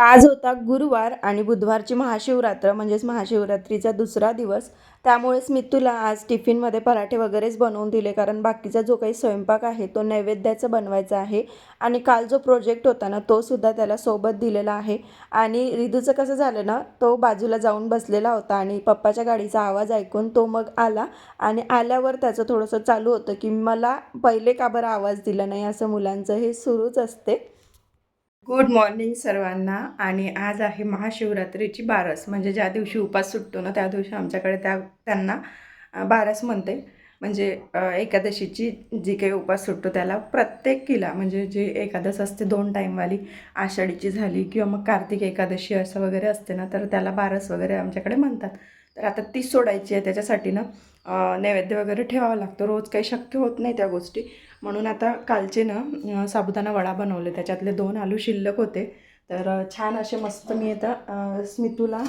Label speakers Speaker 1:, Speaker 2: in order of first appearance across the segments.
Speaker 1: आज होता गुरुवार आणि बुधवारची महाशिवरात्र म्हणजेच महाशिवरात्रीचा दुसरा दिवस. त्यामुळे स्मितूला आज टिफिनमध्ये पराठे वगैरेच बनवून दिले कारण बाकीचा जो काही स्वयंपाक आहे तो नैवेद्याचा बनवायचा आहे. आणि काल जो प्रोजेक्ट होता ना तो सुद्धा त्याला सोबत दिलेला आहे. आणि रिदूचं कसं झालं ना तो बाजूला जाऊन बसलेला होता आणि पप्पाच्या गाडीचा आवाज ऐकून तो मग आला. आणि आल्यावर त्याचं थोडंसं चालू होतं की मला पहिले का बरं आवाज दिला नाही? असं मुलांचं हे सुरूच असते. गुड मॉर्निंग सर्वांना. आणि आज आहे महाशिवरात्रीची बारस. म्हणजे ज्या दिवशी उपास सुटतो ना त्या दिवशी आमच्याकडे त्या त्यांना बारस म्हणते. म्हणजे एकादशीची जी काही उपास सुटतो त्याला प्रत्येक किला म्हणजे जी एकादश असते दोन टाईमवाली आषाढीची झाली किंवा मग कार्तिक एकादशी असं वगैरे असते ना तर त्याला बारस वगैरे आमच्याकडे म्हणतात. तर आता ती सोडायची आहे त्याच्यासाठी ना नैवेद्य वगैरे ठेवावा लागतो. रोज काही शक्य होत नाही त्या गोष्टी. म्हणून आता कालचे ना साबुदाणा वडा बनवले. त्याच्यातले दोन आलू शिल्लक होते. तर छान असे मस्त मी आता स्मितूला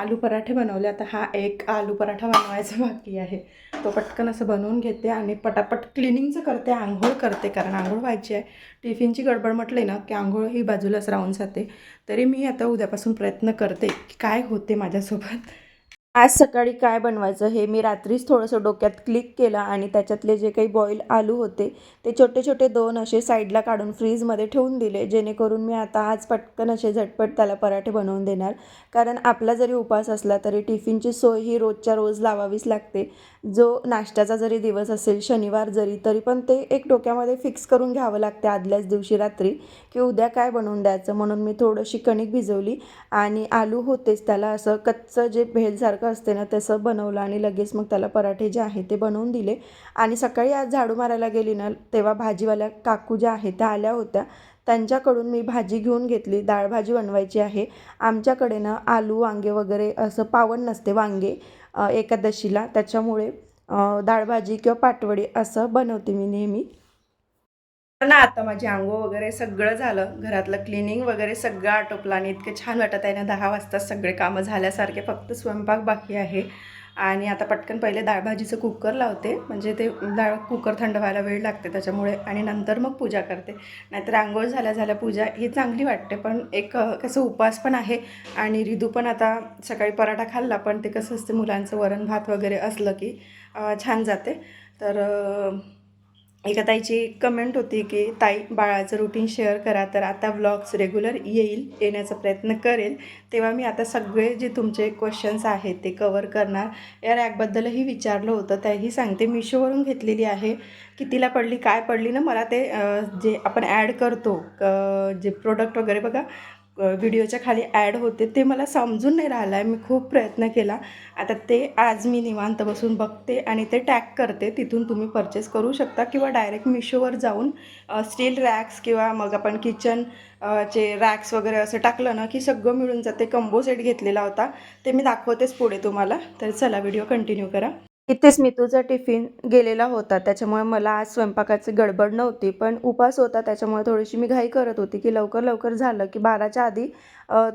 Speaker 1: आलू पराठे बनवले. आता हा एक आलू पराठा बनवायचा बाकी आहे. तो पटकन असं बनवून घेते आणि पटापट क्लिनिंगचं करते. आंघोळ करते कारण आंघोळ व्हायची आहे. टिफिनची गडबड म्हटली ना की आंघोळ ही बाजूलाच राहून जाते. तरी मी आता उद्यापासून प्रयत्न करते की काय होते माझ्यासोबत. आज सकाळी काय बनवायचं हे मी रात्रीच थोडंसं डोक्यात क्लिक केलं आणि त्याच्यातले जे काही बॉईल आलू होते ते छोटे छोटे दोन असे साईडला काढून फ्रीजमध्ये ठेवून दिले. जेणेकरून मी आता आज पटकन असे झटपट त्याला पराठे बनवून देणार. कारण आपला जरी उपास असला तरी टिफिनची सोय ही रोजच्या रोज लावावीच लागते. जो नाश्त्याचा जरी दिवस असेल शनिवार जरी तरी पण ते एक डोक्यामध्ये फिक्स करून घ्यावं लागते आदल्याच दिवशी रात्री की उद्या काय बनवून द्यायचं? म्हणून मी थोडीशी कणिक भिजवली आणि आलू होतेच. त्याला असं कच्चं जे भेलसारखं असते ना तसं बनवलं आणि लगेच मग त्याला पराठे जे आहे ते बनवून दिले. आणि सकाळी आज झाडू मारायला गेली ना तेव्हा भाजीवाल्या काकू ज्या आहेत त्या आल्या होत्या. त्यांच्याकडून मी भाजी घेऊन घेतली. डाळ भाजी बनवायची आहे. आमच्याकडे ना आलू वांगे वगैरे असं पावन नसते वांगे. एकादशीला. त्याच्यामुळे डाळभाजी किंवा पाटवडी असं बनवते मी नेहमी. ना आता माझी आंघोळ वगैरे सगळं झालं. घरातलं क्लिनिंग वगैरे सगळं आटोपलं आणि इतकं छान वाटत आहे ना दहा वाजता सगळे कामं झाल्यासारखे फक्त स्वयंपाक बाकी आहे. आणि आता पटकन पहिले डाळ भाजीचं कुकर लावते. म्हणजे ते डाळ कुकर थंड व्हायला वेळ लागते त्याच्यामुळे आणि नंतर मग पूजा करते. नाहीतर आंघोळ झाल्या झाल्या पूजा ही चांगली वाटते. पण एक कसं उपास पण आहे आणि रिदू पण आता सकाळी पराठा खाल्ला पण ते कसं असते मुलांचं वरण भात वगैरे असलं की छान जाते. तर एका ताईची कमेंट होती की ताई बाळाचं रुटीन शेअर करा तर आता व्लॉग्स रेग्युलर येईल येण्याचा प्रयत्न करेल. तेव्हा मी आता सगळे जे तुमचे क्वेश्चन्स आहेत ते कवर करणार. या रॅकबद्दलही विचारलं होतं. त्याही सांगते मिशोवरून घेतलेली आहे. कितीला पडली काय पडली ना मला ते जे आपण ॲड करतो क- जे प्रोडक्ट वगैरे बघा व्हिडिओच्या खाली ॲड होते ते मला समजून नाही राहिलं आहे मी खूप प्रयत्न केला. आता ते आज मी निवांत बसून बघते आणि ते टॅग करते. तिथून तुम्ही परचेस करू शकता किंवा डायरेक्ट मिशोवर जाऊन स्टील रॅक्स किंवा मग आपण किचन चे रॅक्स वगैरे असं टाकलं ना की सगळं मिळून जाते. कंबो सेट घेतलेला होता. ते मी दाखवतेच पुढे तुम्हाला. तर चला व्हिडिओ कंटिन्यू करा. इथेच मी तुझा टिफिन गेलेला होता. त्याच्यामुळे मला आज स्वयंपाकाची गडबड नव्हती. पण उपास होता. त्याच्यामुळे थोडीशी मी घाई करत होती की लवकर लवकर झालं की बाराच्या आधी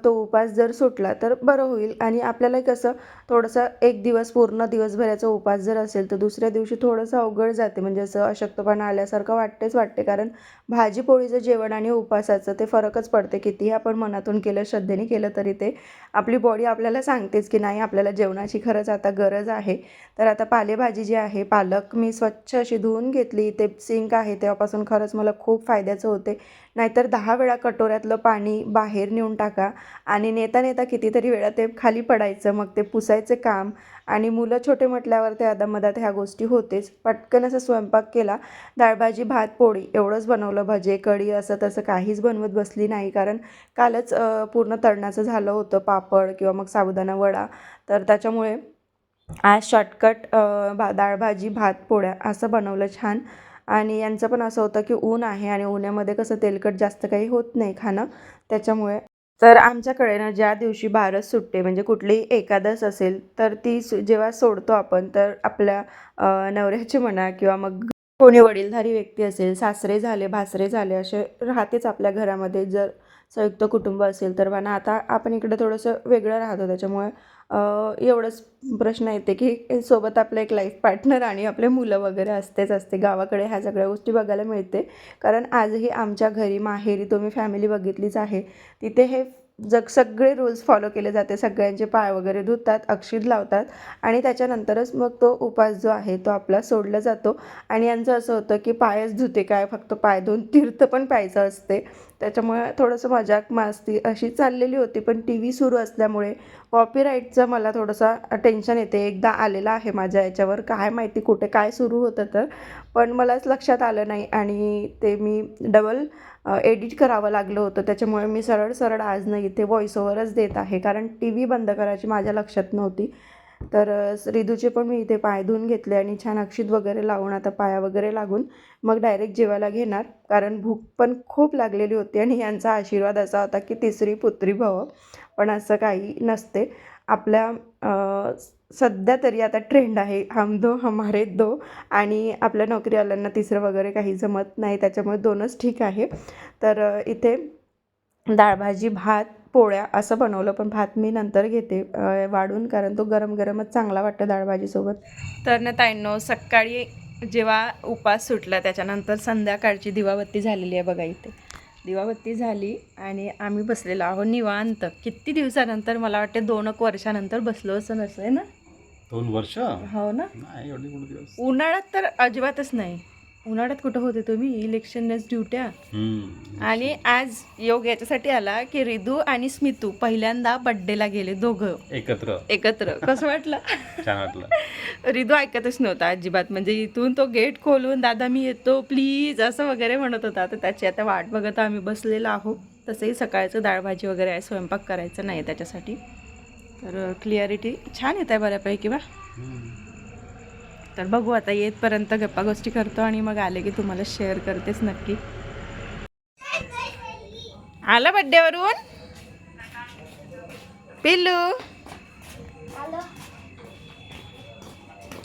Speaker 1: तो उपास जर सुटला तर बरं होईल. आणि आपल्याला कसं थोडंसं एक दिवस पूर्ण दिवसभराचा उपास जर असेल तर दुसऱ्या दिवशी थोडंसं अवघड जाते. म्हणजे असं अशक्तपणा आल्यासारखं वाटतेच वाटते. कारण भाजी पोळीचं जेवण आणि उपासाचं ते फरकच पडते. कितीही आपण मनातून केलं श्रद्धेने केलं तरी ते आपली बॉडी आपल्याला सांगतेच की नाही आपल्याला जेवणाची खरंच आता गरज आहे. तर आता पालेभाजी जी आहे पालक मी स्वच्छ अशी धुवून घेतली. ते सिंक आहे तेव्हापासून खरंच मला खूप फायद्याचं होते. नाहीतर दहा वेळा कटोऱ्यातलं पाणी बाहेर नेऊन टाका. आणि नेता नेता कितीतरी वेळा ते खाली पडायचं मग ते पुसायचं काम. आणि मुलं छोटे म्हटल्यावर ते अदामधात ह्या गोष्टी होतेच. पटकन असं स्वयंपाक केला. डाळभाजी भात पोळी एवढंच बनवलं. भजे कढी असं तसं काहीच बनवत बसली नाही. कारण कालच पूर्ण तळणाचं झालं होतं. पापड किंवा मग साबुदाणा वडा. तर त्याच्यामुळे आज शॉर्टकट भा डाळभाजी भात पोळ्या असं बनवलं छान. आणि यांचं पण असं होतं की ऊन आहे आणि उन्हामध्ये कसं तेलकट जास्त काही होत नाही खाणं त्याच्यामुळे. तर आमच्याकडे ना ज्या दिवशी बारस सुटते म्हणजे कुठलीही एकादश असेल तर ती सु जेव्हा सोडतो आपण तर आपल्या नवऱ्याची म्हणा किंवा मग कोणी वडीलधारी व्यक्ती असेल सासरे झाले भासरे झाले असे राहतेच आपल्या घरामध्ये जर संयुक्त कुटुंब असेल तर म्हणा आता आपण इकडे थोडंसं वेगळं राहतो. त्याच्यामुळे एवढंच प्रश्न येते की सोबत आपलं एक लाईफ पार्टनर आणि आपले मुलं वगैरे असतेच असते. गावाकडे ह्या सगळ्या गोष्टी बघायला मिळते. कारण आजही आमच्या घरी माहेरी तुम्ही फॅमिली बघितलीच आहे. तिथे हे जग सगळे रूल्स फॉलो केले जाते. सगळ्यांचे पाय वगैरे धुतात अक्षित लावतात आणि त्याच्यानंतरच मग तो उपास जो आहे तो आपला सोडला जातो. आणि यांचं असं होतं की पायच धुते काय? फक्त पाय धुवून तीर्थ पण प्यायचं असते. त्याच्यामुळे थोडंसं मजाक मास्ती अशी चाललेली होती पण टी व्ही सुरू असल्यामुळे कॉपीराईटचं मला थोडंसं टेन्शन येते. एकदा आलेलं आहे माझ्या याच्यावर काय माहिती कुठे काय सुरू होतं तर. पण मलाच लक्षात आलं नाही आणि ते मी डबल एडिट करावं लागलं होतं. त्याच्यामुळे मी सरळ सरळ आज नाही इथे व्हॉइस ओव्हरच देत आहे. कारण टी व्ही बंद करायची माझ्या लक्षात नव्हती. तर रिदूचे पण मी इथे पाय धुवून घेतले आणि छान अक्षित वगैरे लावून आता पाया वगैरे लागून मग डायरेक्ट जेवायला घेणार. कारण भूक पण खूप लागलेली होती आणि यांचा आशीर्वाद असा होता की तिसरी पुत्री भव पण असं काही नसते. आपल्या सध्या तरी आता ट्रेंड आहे. हम दो हमारे दो आणि आपल्या नोकरीवाल्यांना तिसरं वगैरे काही जमत नाही. त्याच्यामुळे दोनच ठीक आहे. तर इथे डाळभाजी भात पोळ्या असं बनवलं पण भात मी नंतर घेते वाढून कारण तो गरम गरमच चांगला वाटतं डाळ भाजीसोबत तर ना ताईंनो सकाळी जेव्हा उपास सुटला त्याच्यानंतर संध्याकाळची दिवाबत्ती झालेली आहे बघा इथे. दिवाबत्ती झाली आणि आम्ही बसलेलो आहो निवांत. किती दिवसानंतर मला वाटते दोन एक वर्षानंतर बसलो असं नसं ना?
Speaker 2: दोन वर्ष?
Speaker 1: हो ना? उन्हाळ्यात तर अजिबातच नाही. उन्हाळ्यात कुठं होते तुम्ही? इलेक्शनच ड्युट्या. आणि आज योग याच्यासाठी आला की रिदू आणि स्मितू पहिल्यांदा बड्डेला गेले दोघं.
Speaker 2: एकत्र.
Speaker 1: एकत्र. कसं वाटलं?
Speaker 2: छान वाटलं.
Speaker 1: रिदू ऐकतच नव्हता अजिबात. म्हणजे इथून तो गेट खोलून दादा मी येतो प्लीज असं वगैरे म्हणत होता. तर त्याची आता वाट बघत आम्ही बसलेलो आहोत. तसंही सकाळचं डाळ भाजी वगैरे आहे स्वयंपाक करायचा नाही त्याच्यासाठी. तर क्लिअरिटी छान येत आहे बऱ्यापैकी बा. तर बघू आता येतपर्यंत गप्पा गोष्टी करतो आणि मग आले की तुम्हाला शेअर करतेच नक्की. आला बड्डेवरून पिल्लू?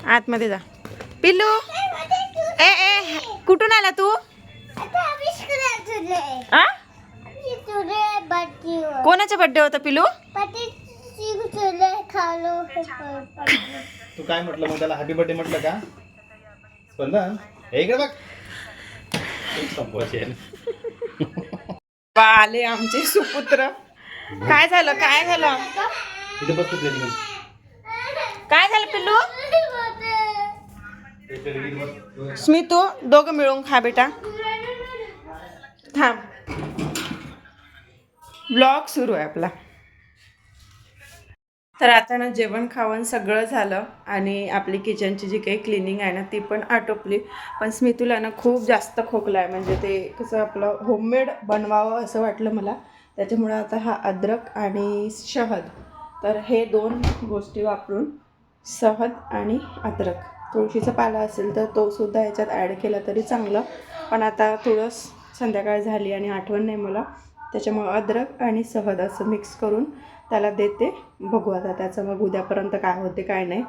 Speaker 1: आतमध्ये जा. पिल्लू? ए ए कुठून आला तू? कोणाचा बड्डे होता पिल्लू?
Speaker 2: तू काय म्हटलं? मग त्याला हॅपी बर्थडे म्हटलं का? स्पंदन? हे इकडे बघ. एक संपवायचे
Speaker 1: आले आमचे सुपुत्र. काय झालं? काय झालं?
Speaker 2: इथे बसतो प्लेट घेऊन
Speaker 1: काय झालं पिल्लू?
Speaker 2: बस.
Speaker 1: स्मितू दोघं मिळून खा बेटा. थांब. ब्लॉग सुरू आहे आपला. तर आता ना जेवण खावण सगळं झालं आणि आपली किचनची जी काही क्लिनिंग आहे ना ती पण आटोपली. पण स्मितूला ना खूप जास्त खोकला आहे. म्हणजे ते कसं आपलं होममेड बनवावं असं वाटलं मला. त्याच्यामुळं आता हा अद्रक आणि शहद. तर हे दोन गोष्टी वापरून शहद आणि अद्रक. तुळशीचा पाला असेल तर तो सुद्धा याच्यात ॲड केला तरी चांगलं. पण आता तुळस संध्याकाळ झाली आणि आठवण नाही मला. त्याच्यामुळं अद्रक आणि सहद असं मिक्स करून त्याला देते. बघू आता त्याचं मग उद्यापर्यंत काय होते काय नाही.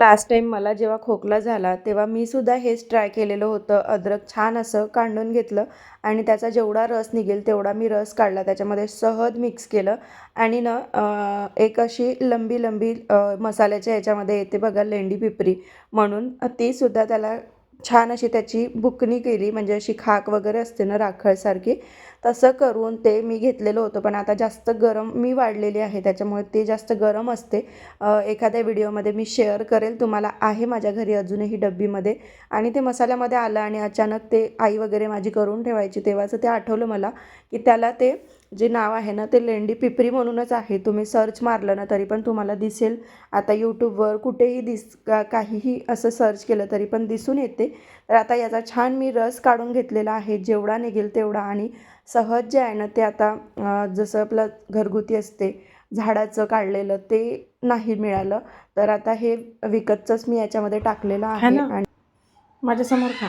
Speaker 1: लास्ट टाईम मला जेव्हा खोकला झाला तेव्हा मी सुद्धा हेच ट्राय केलेलं होतं. अद्रक छान असं कांडून घेतलं आणि त्याचा जेवढा रस निघेल तेवढा मी रस काढला. त्याच्यामध्ये सहज मिक्स केलं आणि ना एक अशी लंबी लंबी मसाल्याच्या ह्याच्यामध्ये येते बघा लेंडी पिपरी म्हणून. ती सुद्धा त्याला छान अशी त्याची बुकणी केली. म्हणजे अशी खाक वगैरे असते ना राखळसारखी तसं करून ते मी घेतलेलं होतं. पण आता जास्त गरम मी वाढलेली आहे त्याच्यामुळे ते जास्त गरम असते. एखाद्या व्हिडिओमध्ये मी शेअर करेल. तुम्हाला आहे माझ्या घरी अजूनही डब्बीमध्ये. आणि ते मसाल्यामध्ये आलं आणि अचानक ते आई वगैरे माझी करून ठेवायची तेव्हाचं ते आठवलं मला की त्याला ते जे नाव आहे ना ते लेंडी पिपरी म्हणूनच आहे. तुम्ही सर्च मारलं ना तरी पण तुम्हाला दिसेल. आता यूट्यूबवर कुठेही दिस का काहीही असं सर्च केलं तरी पण दिसून येते. तर आता याचा छान मी रस काढून घेतलेला आहे. जेवढा निघेल तेवढा आणि सहज जे आहे ना ते आता जसं आपलं घरगुती असते झाडाचं काढलेलं ते नाही मिळालं. तर आता हे विकतचंच मी याच्यामध्ये टाकलेलं आहे आणि माझ्यासमोर खा.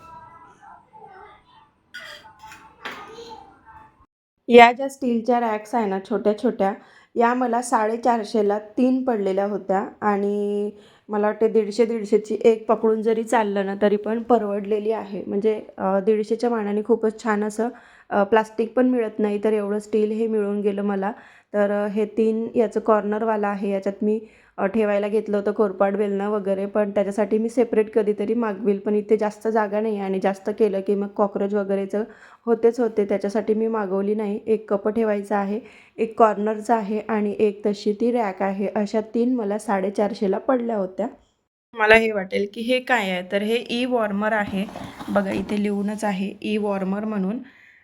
Speaker 1: या ज्या स्टीलच्या रॅक्स आहे ना छोट्या छोट्या या मला साडेचारशेला तीन पडलेल्या होत्या आणि मला वाटते दीडशे दीडशेची एक पकडून जरी चाललं ना तरी पण परवडलेली आहे. म्हणजे दीडशेच्या मानाने खूपच छान असं प्लास्टिक पण मिळत नाही तर एवढं स्टील हे मिळून गेलं मला. तर हे तीन याचं कॉर्नरवाला आहे याच्यात मी ठेवायला घेतलं होतं कोरपाट वेलणं वगैरे. पण त्याच्यासाठी मी सेपरेट कधीतरी मागवेल पण इथे जास्त जागा नाही आहे. आणि जास्त केलं की मग कॉक्रोच वगैरेचं होतेच होते. त्याच्यासाठी मी मागवली नाही. एक कप ठेवायचं आहे एक कॉर्नरचं आहे आणि एक तशी ती रॅक आहे. अशा तीन मला साडेचारशेला पडल्या होत्या. मला हे वाटेल की हे काय आहे? तर हे ई वॉर्मर आहे. बघा इथे लिहूनच आहे ई वॉर्मर म्हणून.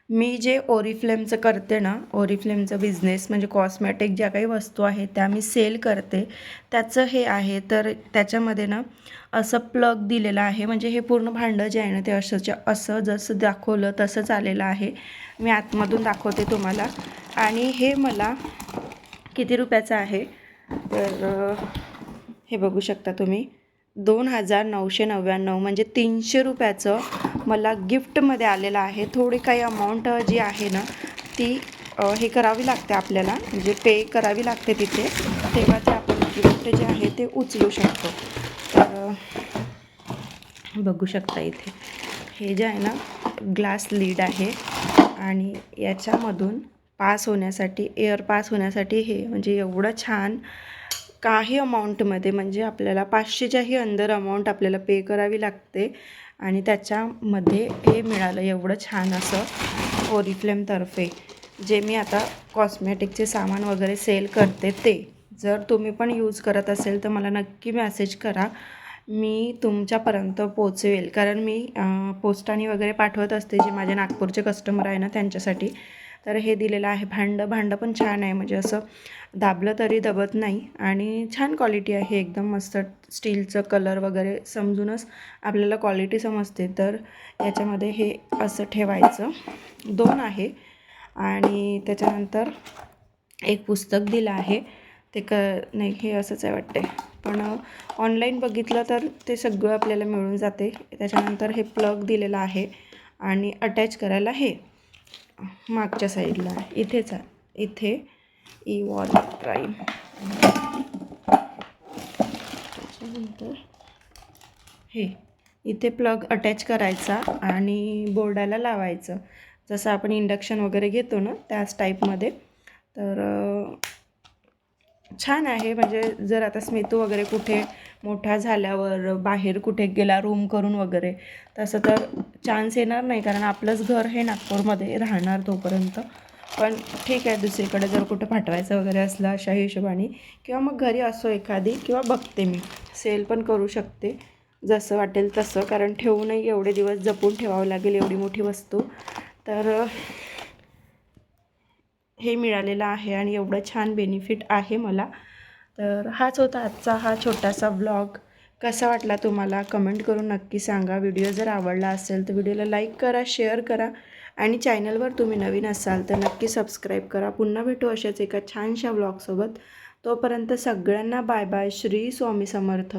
Speaker 1: मी जे ओरिफ्लेमचं करते ना ओरिफ्लेमचं बिझनेस म्हणजे कॉस्मॅटिक ज्या काही वस्तू आहेत त्या मी सेल करते. त्याचं हे आहे तर त्याच्यामध्ये ना असं प्लग दिलेलं आहे. म्हणजे हे पूर्ण भांडं जे आहे ना ते असंच्या असं जसं दाखवलं तसंच आलेलं आहे. मी आतमधून दाखवते तुम्हाला. आणि हे मला किती रुपयाचं आहे? तर हे बघू शकता तुम्ही. दोन हजार नऊशे नव्याण्णव म्हणजे तीनशे रुपयाचं मला गिफ्टमध्ये आलेलं आहे. थोडी काही अमाऊंट जी आहे ना ती हे करावी लागते आपल्याला. म्हणजे पे करावी लागते तिथे. तेव्हा ते आपण गिफ्ट जे आहे ते उचलू शकतो. तर बघू शकता इथे. हे जे आहे ना ग्लास लीड आहे. आणि याच्यामधून पास होण्यासाठी एअर पास होण्यासाठी हे म्हणजे एवढं छान काही अमाऊंटमध्ये म्हणजे आपल्याला पाचशेच्याही अंदर अमाऊंट आपल्याला पे करावी लागते आणि त्याच्यामध्ये हे मिळालं एवढं छान असं ओरिफ्लेमतर्फे जे मी आता कॉस्मेटिकचे सामान वगैरे सेल करते ते. जर तुम्ही पण यूज करत असेल तर मला नक्की मॅसेज करा. मी तुमच्यापर्यंत पोचवेल. कारण मी पोस्टाने वगैरे पाठवत असते जे माझे नागपूरचे कस्टमर आहे ना त्यांच्यासाठी तर हे दिलेलं आहे. भांडं भांडं पण छान आहे. म्हणजे असं दाबलं तरी दबत नाही. आणि छान क्वालिटी आहे. एकदम मस्त स्टीलचं कलर वगैरे समजूनच आपल्याला क्वालिटी समजते. तर याच्यामध्ये हे असं ठेवायचं. दोन आहे. आणि त्याच्यानंतर एक पुस्तक दिलं आहे. ते क नाही हे असंच आहे वाटते पण ऑनलाईन बघितलं तर ते सगळं आपल्याला मिळून जाते. त्याच्यानंतर हे प्लग दिलेलं आहे. आणि अटॅच करायला हे. मागच्या साईडला इथेच आहे. इथे ई वॉल प्राईम त्याच्यानंतर हे इथे प्लग अटॅच करायचा आणि बोर्डाला लावायचं. जसं आपण इंडक्शन वगैरे घेतो ना त्याच टाईपमध्ये तर छान आहे. म्हणजे जर आता स्मितू वगैरे कुठे मोठा झाल्यावर बाहेर कुठे गेला रूम करून वगैरे तसं तर चान्स येणार नाही कारण आपलंच घर हे नागपूरमध्ये राहणार तोपर्यंत. पण ठीक आहे दुसरीकडे जर कुठं पाठवायचं वगैरे असलं अशा हिशोबाने किंवा मग घरी असो एखादी किंवा बघते मी. सेल पण करू शकते जसं वाटेल तसं कारण ठेवूनही एवढे दिवस जपून ठेवावं लागेल एवढी मोठी वस्तू. तर हे मिळालेलं आहे आणि एवढं छान बेनिफिट आहे मला. तर हाच होता आजचा हा छोटासा ब्लॉग कसा वाटला तुम्हाला? कमेंट करून नक्की सांगा. व्हिडिओ जर आवडला असेल तर व्हिडिओला लाईक करा शेअर करा आणि चॅनलवर तुम्ही नवीन असाल तर नक्की सबस्क्राईब करा. पुन्हा भेटू अशाच एका छानशा ब्लॉगसोबत तोपर्यंत सगळ्यांना बाय बाय श्री स्वामी समर्थ.